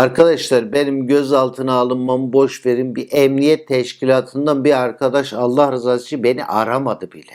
Arkadaşlar benim gözaltına alınmamı boş verin. Bir emniyet teşkilatından bir arkadaş Allah rızası için beni aramadı bile.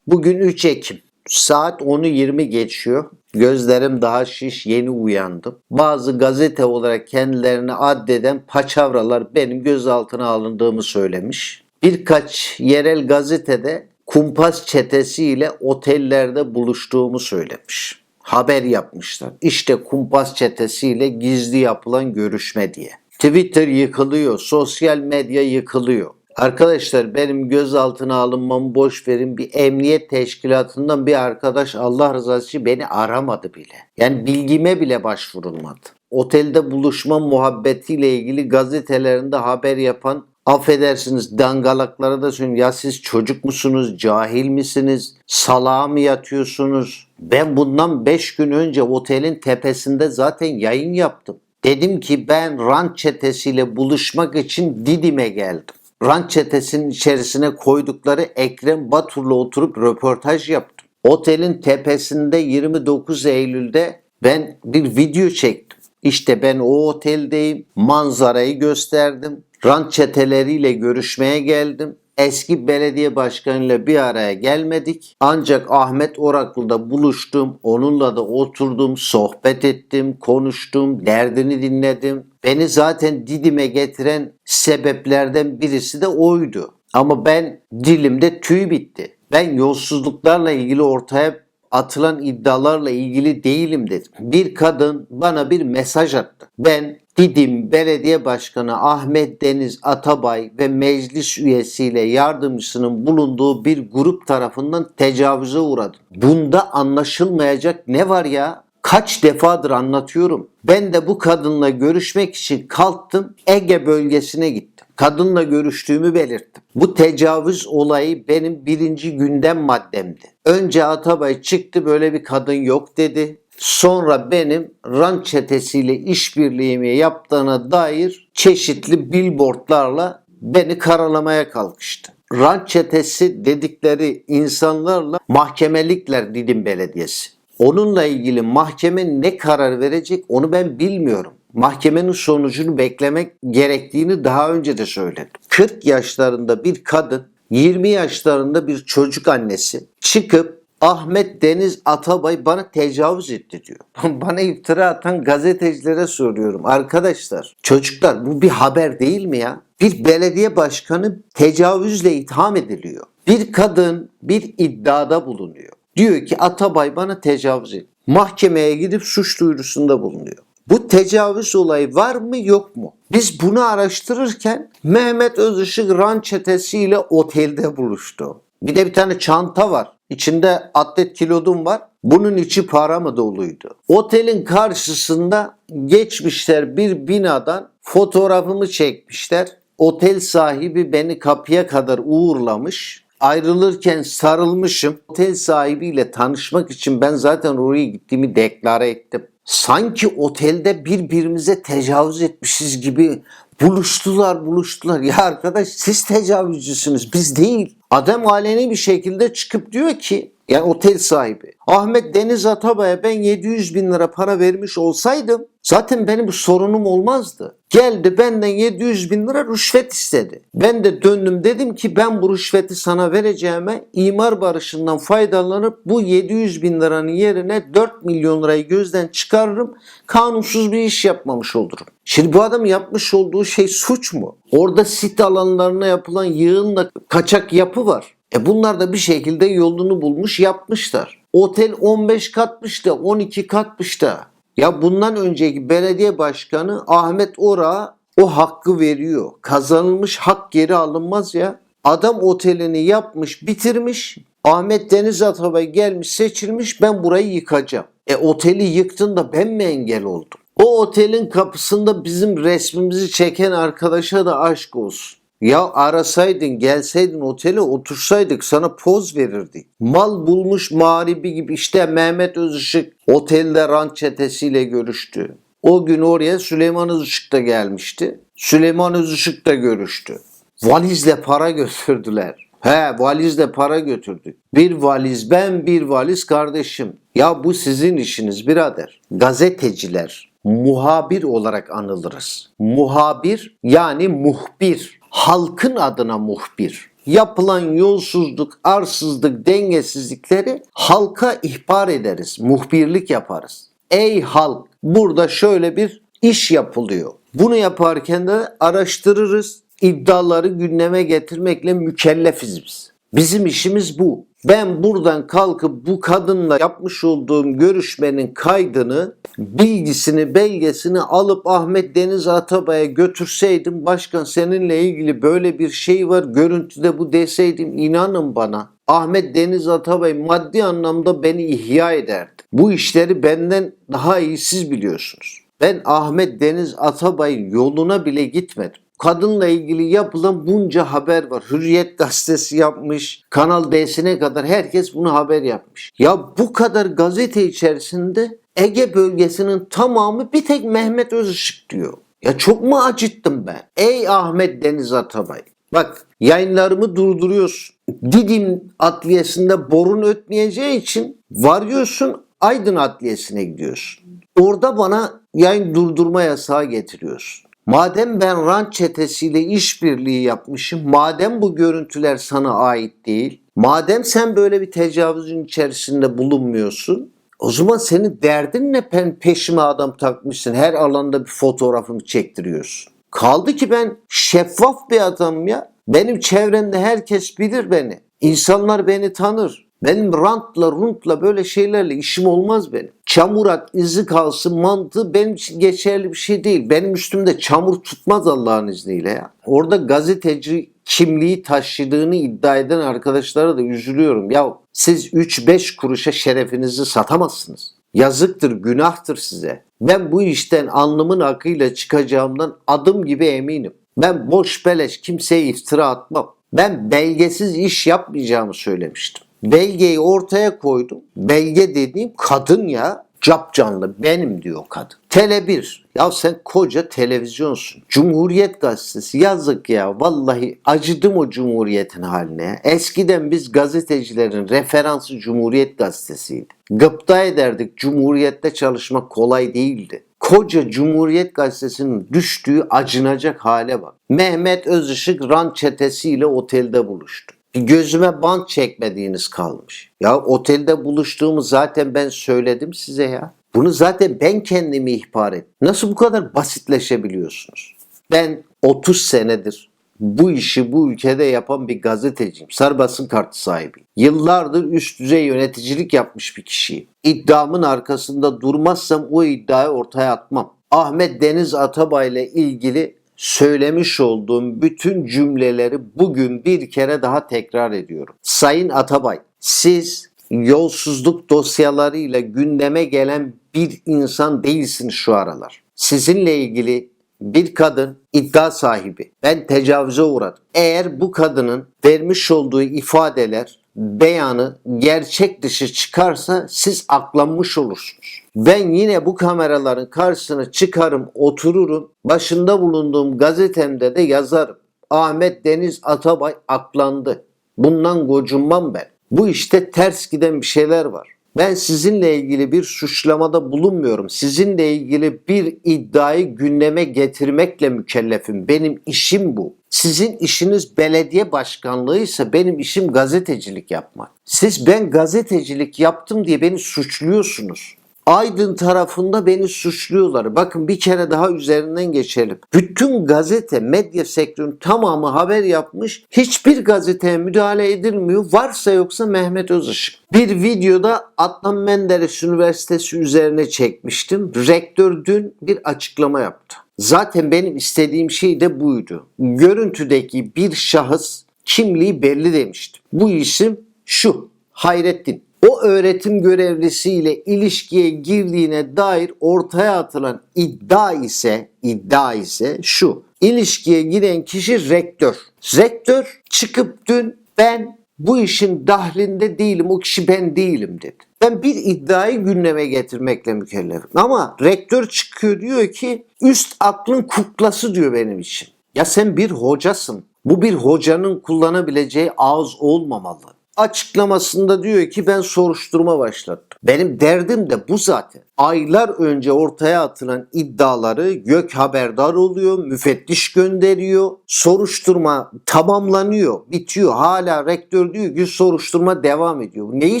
Bugün 3 Ekim. Saat 10'u 20 geçiyor. Gözlerim daha şiş yeni uyandım. Bazı gazete olarak kendilerini addeden paçavralar benim gözaltına alındığımı söylemiş. Birkaç yerel gazetede kumpas çetesiyle otellerde buluştuğumu söylemiş. Haber yapmışlar. İşte kumpas çetesiyle gizli yapılan görüşme diye. Twitter yıkılıyor, sosyal medya yıkılıyor. Arkadaşlar benim gözaltına alınmamı boş verin. Bir emniyet teşkilatından bir arkadaş Allah rızası için beni aramadı bile. Yani bilgime bile başvurulmadı. Otelde buluşma muhabbetiyle ilgili gazetelerinde haber yapan affedersiniz dangalaklara da söyleyeyim. Ya siz çocuk musunuz? Cahil misiniz? Salağa mı yatıyorsunuz? Ben bundan 5 gün önce otelin tepesinde zaten yayın yaptım. Dedim ki ben rant çetesiyle buluşmak için Didim'e geldim. Rant çetesinin içerisine koydukları Ekrem Batur'la oturup röportaj yaptım. Otelin tepesinde 29 Eylül'de ben bir video çektim. İşte ben o oteldeyim. Manzarayı gösterdim. Rant çeteleriyle görüşmeye geldim. Eski belediye başkanıyla bir araya gelmedik. Ancak Ahmet Orakul'da buluştum. Onunla da oturdum, sohbet ettim, konuştum, derdini dinledim. Beni zaten Didim'e getiren sebeplerden birisi de oydu. Ama ben dilimde tüy bitti. Ben yolsuzluklarla ilgili ortaya atılan iddialarla ilgili değilim dedim. Bir kadın bana bir mesaj attı. Ben Didim Belediye Başkanı Ahmet Deniz Atabay ve meclis üyesiyle yardımcısının bulunduğu bir grup tarafından tecavüze uğradım. Bunda anlaşılmayacak ne var ya? Kaç defadır anlatıyorum. Ben de bu kadınla görüşmek için kalktım Ege bölgesine gittim. Kadınla görüştüğümü belirttim. Bu tecavüz olayı benim birinci gündem maddemdi. Önce Atabay çıktı böyle bir kadın yok dedi. Sonra benim rant çetesiyle işbirliğimi yaptığına dair çeşitli billboardlarla beni karalamaya kalkıştı. Rant çetesi dedikleri insanlarla mahkemelikler Didim Belediyesi. Onunla ilgili mahkeme ne karar verecek onu ben bilmiyorum. Mahkemenin sonucunu beklemek gerektiğini daha önce de söyledim. 40 yaşlarında bir kadın, 20 yaşlarında bir çocuk annesi çıkıp Ahmet Deniz Atabay bana tecavüz etti diyor. bana iftira atan gazetecilere soruyorum. Arkadaşlar, çocuklar bu bir haber değil mi ya? Bir belediye başkanı tecavüzle itham ediliyor. Bir kadın bir iddiada bulunuyor. Diyor ki Atabay bana tecavüz etti. Mahkemeye gidip suç duyurusunda bulunuyor. Bu tecavüz olayı var mı yok mu? Biz bunu araştırırken Mehmet Özışık ran çetesiyle otelde buluştu. Bir de bir tane çanta var. İçinde atlet kilodum var. Bunun içi para mı doluydu? Otelin karşısında geçmişler bir binadan fotoğrafımı çekmişler. Otel sahibi beni kapıya kadar uğurlamış. Ayrılırken sarılmışım. Otel sahibiyle tanışmak için ben zaten oraya gittiğimi deklare ettim. Sanki otelde birbirimize tecavüz etmişiz gibi buluştular buluştular. Ya arkadaş siz tecavüzcüsünüz biz değil. Adam aleni bir şekilde çıkıp diyor ki yani otel sahibi. Ahmet Deniz Atabay'a ben 700 bin lira para vermiş olsaydım zaten benim bu sorunum olmazdı. Geldi benden 700 bin lira rüşvet istedi. Ben de döndüm dedim ki ben bu rüşveti sana vereceğime imar barışından faydalanıp bu 700 bin liranın yerine 4 milyon lirayı gözden çıkarırım. Kanunsuz bir iş yapmamış olurum. Şimdi bu adam yapmış olduğu şey suç mu? Orada sit alanlarına yapılan yığınla kaçak yapı var. E bunlar da bir şekilde yolunu bulmuş yapmışlar. Otel 15 katmış da 12 katmış da. Ya bundan önceki belediye başkanı Ahmet Ora o hakkı veriyor. Kazanılmış hak geri alınmaz ya. Adam otelini yapmış, bitirmiş. Ahmet Deniz Atabay gelmiş, seçilmiş. Ben burayı yıkacağım. E oteli yıktın da ben mi engel oldum? O otelin kapısında bizim resmimizi çeken arkadaşa da aşk olsun. Ya arasaydın gelseydin otele otursaydık sana poz verirdik. Mal bulmuş mağribi gibi işte Mehmet Özışık otelde rant çetesiyle görüştü. O gün oraya Süleyman Özışık da gelmişti. Süleyman Özışık da görüştü. Valizle para götürdüler. He valizle para götürdük. Bir valiz ben bir valiz kardeşim. Ya bu sizin işiniz birader. Gazeteciler muhabir olarak anılırız. Muhabir yani muhbir. Halkın adına muhbir. Yapılan yolsuzluk, arsızlık, dengesizlikleri halka ihbar ederiz. Muhbirlik yaparız. Ey halk burada şöyle bir iş yapılıyor. Bunu yaparken de araştırırız. İddiaları gündeme getirmekle mükellefiz biz. Bizim işimiz bu. Ben buradan kalkıp bu kadınla yapmış olduğum görüşmenin kaydını, bilgisini, belgesini alıp Ahmet Deniz Atabay'a götürseydim, başkan seninle ilgili böyle bir şey var, görüntüde bu deseydim inanın bana. Ahmet Deniz Atabay maddi anlamda beni ihya ederdi. Bu işleri benden daha iyi siz biliyorsunuz. Ben Ahmet Deniz Atabay'ın yoluna bile gitmedim. Kadınla ilgili yapılan bunca haber var. Hürriyet gazetesi yapmış, Kanal D'sine kadar herkes bunu haber yapmış. Ya bu kadar gazete içerisinde Ege bölgesinin tamamı bir tek Mehmet Özışık diyor. Ya çok mu acıttım ben? Ey Ahmet Deniz Atabay. Bak yayınlarımı durduruyorsun. Didim adliyesinde borun ötmeyeceği için varıyorsun Aydın adliyesine gidiyorsun. Orada bana yayın durdurma yasağı getiriyorsun. Madem ben rant çetesiyle işbirliği yapmışım, madem bu görüntüler sana ait değil, madem sen böyle bir tecavüzün içerisinde bulunmuyorsun, o zaman senin derdin ne pen peşime adam takmışsın, her alanda bir fotoğrafımı çektiriyorsun. Kaldı ki ben şeffaf bir adamım ya. Benim çevremde herkes bilir beni. İnsanlar beni tanır. Benim rantla, runtla böyle şeylerle işim olmaz benim. Çamurat izi kalsın mantığı benim için geçerli bir şey değil. Benim üstümde çamur tutmaz Allah'ın izniyle ya. Orada gazeteci kimliği taşıdığını iddia eden arkadaşlara da üzülüyorum. Ya siz 3-5 kuruşa şerefinizi satamazsınız. Yazıktır, günahtır size. Ben bu işten alnımın akıyla çıkacağımdan adım gibi eminim. Ben boş beleş kimseye iftira atmam. Ben belgesiz iş yapmayacağımı söylemiştim. Belgeyi ortaya koydum. Belge dediğim kadın ya. Cap canlı benim diyor kadın. Tele 1. Ya sen koca televizyonsun. Cumhuriyet gazetesi yazık ya. Vallahi acıdım o cumhuriyetin haline. Eskiden biz gazetecilerin referansı Cumhuriyet gazetesiydi. Gıpta ederdik. Cumhuriyette çalışmak kolay değildi. Koca Cumhuriyet Gazetesi'nin düştüğü acınacak hale bak. Mehmet Özışık rant çetesiyle otelde buluştu. Gözüme bant çekmediğiniz kalmış. Ya otelde buluştuğumu zaten ben söyledim size ya. Bunu zaten ben kendimi ihbar ettim. Nasıl bu kadar basitleşebiliyorsunuz? Ben 30 senedir bu işi bu ülkede yapan bir gazeteciyim. Sarbasın kartı sahibiyim. Yıllardır üst düzey yöneticilik yapmış bir kişiyim. İddiamın arkasında durmazsam o iddiayı ortaya atmam. Ahmet Deniz Atabay ile ilgili söylemiş olduğum bütün cümleleri bugün bir kere daha tekrar ediyorum. Sayın Atabay, siz yolsuzluk dosyalarıyla gündeme gelen bir insan değilsiniz şu aralar. Sizinle ilgili bir kadın iddia sahibi. Ben tecavüze uğradım. Eğer bu kadının vermiş olduğu ifadeler, beyanı gerçek dışı çıkarsa siz aklanmış olursunuz. Ben yine bu kameraların karşısına çıkarım, otururum. Başında bulunduğum gazetemde de yazarım. Ahmet Deniz Atabay aklandı. Bundan gocunmam ben. Bu işte ters giden bir şeyler var. Ben sizinle ilgili bir suçlamada bulunmuyorum. Sizinle ilgili bir iddiayı gündeme getirmekle mükellefim. Benim işim bu. Sizin işiniz belediye başkanlığıysa benim işim gazetecilik yapmak. Siz ben gazetecilik yaptım diye beni suçluyorsunuz. Aydın tarafında beni suçluyorlar. Bakın bir kere daha üzerinden geçelim. Bütün gazete, medya sektörünün tamamı haber yapmış. Hiçbir gazeteye müdahale edilmiyor. Varsa yoksa Mehmet Özışık. Bir videoda Adnan Menderes Üniversitesi üzerine çekmiştim. Rektör dün bir açıklama yaptı. Zaten benim istediğim şey de buydu. Görüntüdeki bir şahıs kimliği belli demiştim. Bu isim şu. Hayrettin o öğretim görevlisiyle ilişkiye girdiğine dair ortaya atılan iddia ise iddia ise şu. İlişkiye giren kişi rektör. Rektör çıkıp dün ben bu işin dahlinde değilim, o kişi ben değilim dedi. Ben bir iddiayı gündeme getirmekle mükellefim. Ama rektör çıkıyor diyor ki üst aklın kuklası diyor benim için. Ya sen bir hocasın. Bu bir hocanın kullanabileceği ağız olmamalı. Açıklamasında diyor ki ben soruşturma başlattım. Benim derdim de bu zaten. Aylar önce ortaya atılan iddiaları gök haberdar oluyor, müfettiş gönderiyor, soruşturma tamamlanıyor, bitiyor. Hala rektör diyor ki soruşturma devam ediyor. Neyi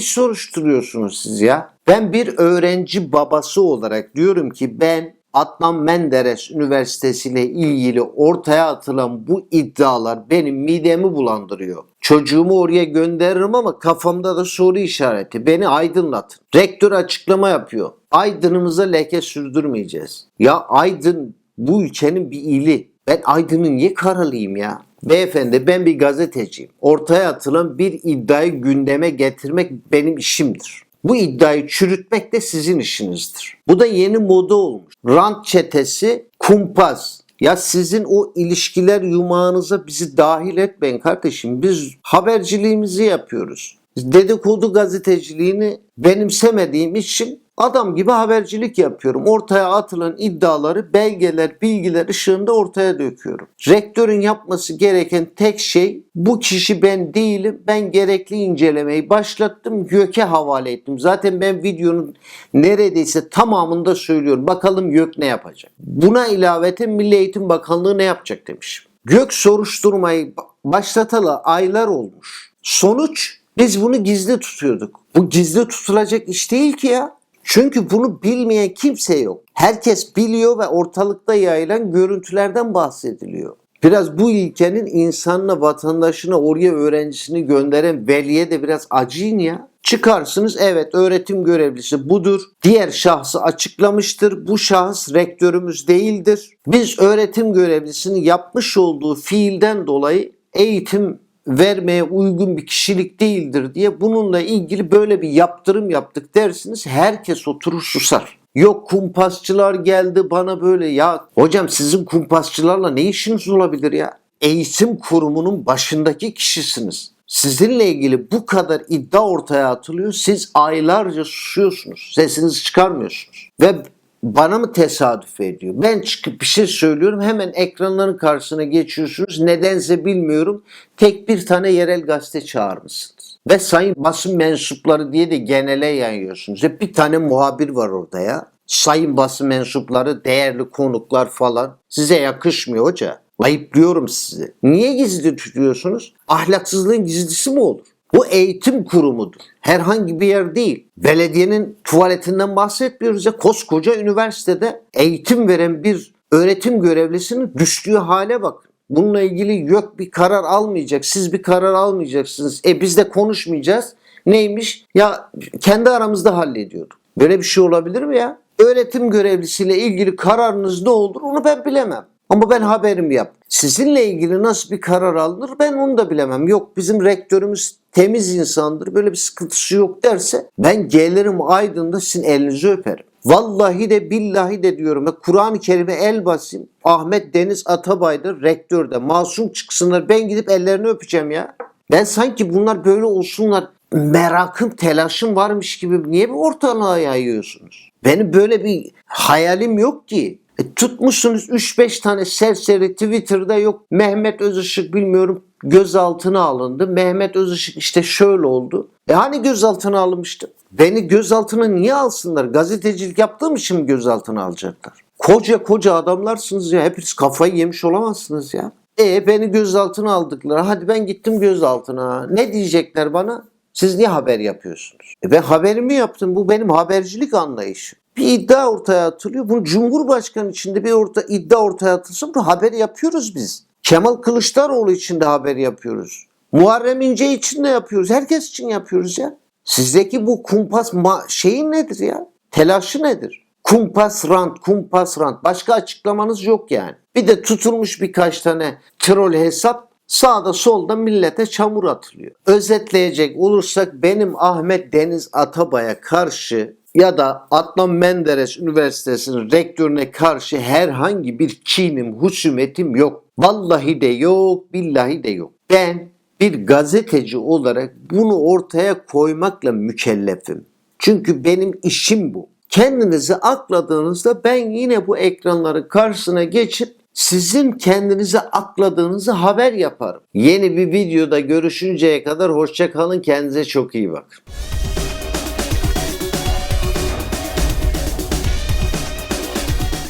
soruşturuyorsunuz siz ya? Ben bir öğrenci babası olarak diyorum ki ben Adnan Menderes Üniversitesi ile ilgili ortaya atılan bu iddialar benim midemi bulandırıyor. Çocuğumu oraya gönderirim ama kafamda da soru işareti. Beni aydınlatın. Rektör açıklama yapıyor. Aydın'ımıza leke sürdürmeyeceğiz. Ya Aydın bu ülkenin bir ili. Ben Aydın'ın niye karalıyım ya? Beyefendi ben bir gazeteciyim. Ortaya atılan bir iddiayı gündeme getirmek benim işimdir. Bu iddiayı çürütmek de sizin işinizdir. Bu da yeni moda olmuş. Rant çetesi, kumpas. Ya sizin o ilişkiler yumağınıza bizi dahil etmeyin kardeşim. Biz haberciliğimizi yapıyoruz. Dedikodu gazeteciliğini benimsemediğim için adam gibi habercilik yapıyorum. Ortaya atılan iddiaları belgeler, bilgiler ışığında ortaya döküyorum. Rektörün yapması gereken tek şey bu kişi ben değilim. Ben gerekli incelemeyi başlattım. YÖK'e havale ettim. Zaten ben videonun neredeyse tamamında söylüyorum. Bakalım YÖK ne yapacak? Buna ilaveten Milli Eğitim Bakanlığı ne yapacak demişim. GÖK soruşturmayı başlatalı aylar olmuş. Sonuç biz bunu gizli tutuyorduk. Bu gizli tutulacak iş değil ki ya. Çünkü bunu bilmeyen kimse yok. Herkes biliyor ve ortalıkta yayılan görüntülerden bahsediliyor. Biraz bu ilkenin insanına, vatandaşına, oraya öğrencisini gönderen veliye de biraz acıyın ya. Çıkarsınız evet öğretim görevlisi budur. Diğer şahsı açıklamıştır. Bu şahıs rektörümüz değildir. Biz öğretim görevlisinin yapmış olduğu fiilden dolayı eğitim vermeye uygun bir kişilik değildir diye bununla ilgili böyle bir yaptırım yaptık dersiniz herkes oturur susar. Yok kumpasçılar geldi bana böyle ya hocam sizin kumpasçılarla ne işiniz olabilir ya? Eğitim kurumunun başındaki kişisiniz. Sizinle ilgili bu kadar iddia ortaya atılıyor. Siz aylarca susuyorsunuz. Sesinizi çıkarmıyorsunuz. Ve bana mı tesadüf ediyor? Ben çıkıp bir şey söylüyorum hemen ekranların karşısına geçiyorsunuz. Nedense bilmiyorum. Tek bir tane yerel gazete çağırmışsınız. Ve sayın basın mensupları diye de genele yayıyorsunuz. Hep bir tane muhabir var orada ya. Sayın basın mensupları, değerli konuklar falan. Size yakışmıyor hoca. Ayıplıyorum sizi. Niye gizli tutuyorsunuz? Ahlaksızlığın gizlisi mi olur? Bu eğitim kurumudur. Herhangi bir yer değil. Belediyenin tuvaletinden bahsetmiyoruz ya. Koskoca üniversitede eğitim veren bir öğretim görevlisinin düştüğü hale bakın. Bununla ilgili yok bir karar almayacak. Siz bir karar almayacaksınız. E biz de konuşmayacağız. Neymiş? Ya kendi aramızda hallediyorduk. Böyle bir şey olabilir mi ya? Öğretim görevlisiyle ilgili kararınız ne olur onu ben bilemem. Ama ben haberim yap. Sizinle ilgili nasıl bir karar alınır ben onu da bilemem. Yok bizim rektörümüz temiz insandır böyle bir sıkıntısı yok derse ben gelirim Aydın'da sizin elinizi öperim. Vallahi de billahi de diyorum ve Kur'an-ı Kerim'e el basayım. Ahmet Deniz Atabay'dır rektörde. Masum çıksınlar ben gidip ellerini öpeceğim ya. Ben sanki bunlar böyle olsunlar merakım, telaşım varmış gibi niye bir ortalığa yayıyorsunuz? Benim böyle bir hayalim yok ki. E, tutmuşsunuz 3-5 tane serseri Twitter'da yok Mehmet Özışık bilmiyorum gözaltına alındı. Mehmet Özışık işte şöyle oldu. E hani gözaltına alınmıştı? Beni gözaltına niye alsınlar? Gazetecilik yaptığım için mi gözaltına alacaklar? Koca koca adamlarsınız ya. Hepiniz kafayı yemiş olamazsınız ya. E beni gözaltına aldıklar. Hadi ben gittim gözaltına. Ne diyecekler bana? Siz niye haber yapıyorsunuz? E ben haberimi yaptım. Bu benim habercilik anlayışım. Bir iddia ortaya atılıyor. Bunu Cumhurbaşkanı içinde bir orta, iddia ortaya atılsın. Bunu haber yapıyoruz biz. Kemal Kılıçdaroğlu için de haber yapıyoruz. Muharrem İnce için de yapıyoruz. Herkes için yapıyoruz ya. Sizdeki bu kumpas şeyin nedir ya? Telaşı nedir? Kumpas rant, kumpas rant. Başka açıklamanız yok yani. Bir de tutulmuş birkaç tane troll hesap sağda solda millete çamur atılıyor. Özetleyecek olursak benim Ahmet Deniz Atabay'a karşı ya da Adnan Menderes Üniversitesi'nin rektörüne karşı herhangi bir kinim, husumetim yok. Vallahi de yok, billahi de yok. Ben bir gazeteci olarak bunu ortaya koymakla mükellefim. Çünkü benim işim bu. Kendinizi akladığınızda ben yine bu ekranların karşısına geçip Sizin kendinize akladığınızı haber yaparım. Yeni bir videoda görüşünceye kadar hoşça kalın. Kendinize çok iyi bakın.